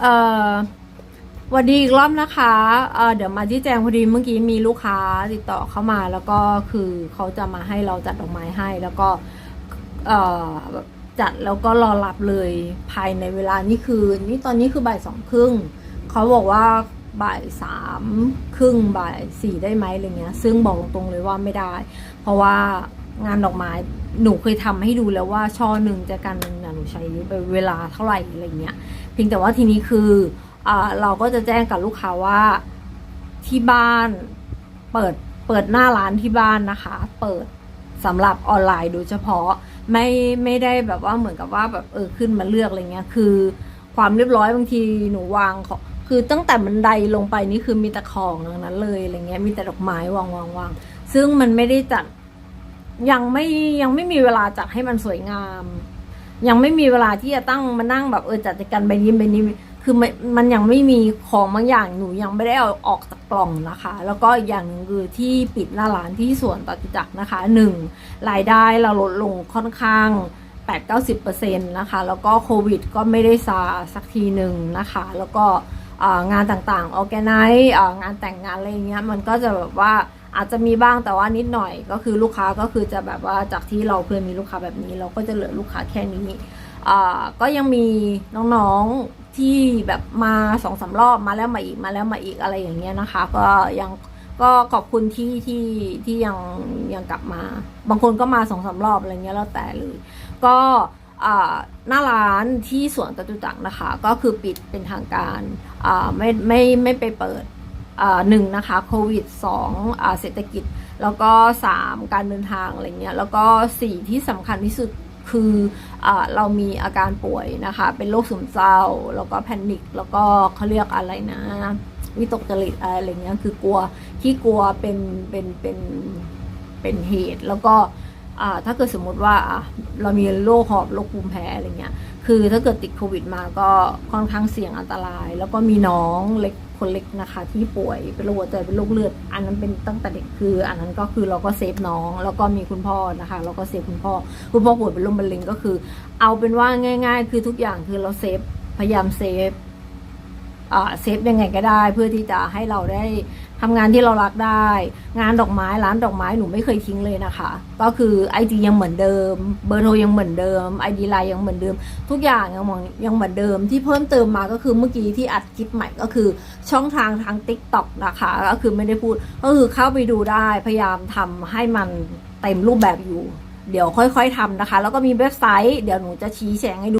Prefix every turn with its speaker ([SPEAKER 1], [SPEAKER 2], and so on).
[SPEAKER 1] เอ่อสวัสดีอีกรอบนะคะเเดี๋ยวมาที่แจงพอดีเมื่อกี้มีลูกค้าติดต่อเข้ามาแล้วก็คือเขาจะมาให้เราจัดดอกไม้ให้แล้วก็จัดแล้วก็รอรับเลยภายในเวลานี่คือนี่ตอนนี้คือบ่ายสองครึ่งเขาบอกว่าบ่ายสามครึ่งบ่ายสี่ได้ไหมอะไรเงี้ย ซึ่งบอกตรงๆเลยว่าไม่ได้ เพราะว่างานดอกไม้หนูเคยทำให้ดูแล้วว่าช่อหนึ่งจะกันหนึ่ง นูใช้เวลาเท่าไหร่อะไรเงี้ยเพียงแต่ว่าทีนี้คืออเราก็จะแจ้งกับลูกค้าว่าที่บ้านเปิดเปิดหน้าร้านที่บ้านนะคะ เปิดสำหรับออนไลน์โดยเฉพาะไม่ไม่ได้แบบว่าเหมือนกับว่าแบบเออขึ้นมาเลือกอะไรเงี้ยคือความเรียบร้อยบางทีหนูวางของคือตั้งแต่บันไดลงไปนี่คือมีแต่ของทั้งนั้นเลยอะไรเงี้ยมีแต่ดอกไม้วางวางวางซึ่งมันไม่ได้จัดยังไม่ยังไม่มีเวลาจัดให้มันสวยงาม ยังไม่มีเวลาที่จะตั้งมานั่งแบบเออจัดการใบนี้ใบนี้ คือมันมันยังไม่มีของบางอย่างหนูยังไม่ได้เอาออกจากกล่องนะคะ แล้วก็อย่างนึ่งคือที่ปิดหน้าร้านที่สวนตัดจักรนะคะหนึ่งรายได้เราลดลงค่อนข้าง8-90%นะคะ แล้วก็โควิดก็ไม่ได้ซาสักทีหนึ่งนะคะ แล้วก็งานต่างๆออแกไนซ์งานแต่งงานอะไรเงี้ยมันก็จะแบบว่า อาจจะมีบ้างแต่ว่านิดหน่อยก็คือลูกค้าก็คือจะแบบว่าจากที่เราเคยมีลูกค้าแบบนี้ เราก็จะเหลือลูกค้าแค่นี้ก็ยังมีน้องๆที่แบบมาสองสารอบมาแล้วมาอีกมาแล้วมาอีกอะไรอย่างเงี้ยนะคะ ก็ยังก็ขอบคุณที่ที่ที่ยังยังกลับมา บางคนก็มาสองสารอบอะไรเงี้ยแล้วแต่เลย ก็หน้าร้านที่สวนจตุจักรนะคะ ก็คือปิดเป็นทางการไม่ไม่ไม่ไปเปิด หนึ่งนะคะโควิดสองเศรษฐกิจ แล้วก็สามการเดินทางอะไรเงี้ยแล้วก็สี่ที่สำคัญที่สุดคืออเรามีอาการป่วยนะคะ เป็นโรคซึมเศร้า แล้วก็แพนิคแล้วก็เขาเรียกอะไรนะวิตกจริตอะไรเงี้ยคือกลัวที่กลัวเป็นเป็นเป็นเป็นเหตุแล้วก็ ถ้าเกิดสมมติว่าอะเรามีโรคหอบโรคภูมิแพ้อะไรเงี้ยคือถ้าเกิดติดโควิดมาก็ค่อนข้างเสี่ยงอันตราย แล้วก็มีน้องเล็กคนเล็กนะคะ ที่ป่วยเป็นโรคหัวใจเป็นโรคเลือด อันนั้นเป็นตั้งแต่เด็กคือ อันนั้นก็คือเราก็เซฟน้อง แล้วก็มีคุณพ่อนะคะเราก็เซฟคุณพ่อ คุณพ่อป่วยเป็นโรคมะเร็งก็คือ เอาเป็นว่าง่าย ๆ คือทุกอย่างคือเราเซฟพยายามเซฟ เซฟยังไงก็ได้ เพื่อที่จะให้เราได้ทำงานที่เรารักได้ งานดอกไม้ร้านดอกไม้หนูไม่เคยทิ้งเลยนะคะ ก็คือไอจียังเหมือนเดิม เบอร์โทรยังเหมือนเดิมไอดีไลน์ยังเหมือนเดิม ทุกอย่างยังเหมือนยังเหมือนเดิมที่เพิ่มเติมมาก็คือเมื่อกี้ที่อัดคลิปใหม่ก็คือช่องทางทาง t ิ k t o k นะคะก็คือไม่ได้พูดก็คือเข้าไปดูได้พยายามทำให้มันเต็มรูปแบบอยู่ เดี๋ยวค่อยๆทำนะคะ แล้วก็มีเว็บไซต์เดี๋ยวหนูจะชี้แจงให้ดู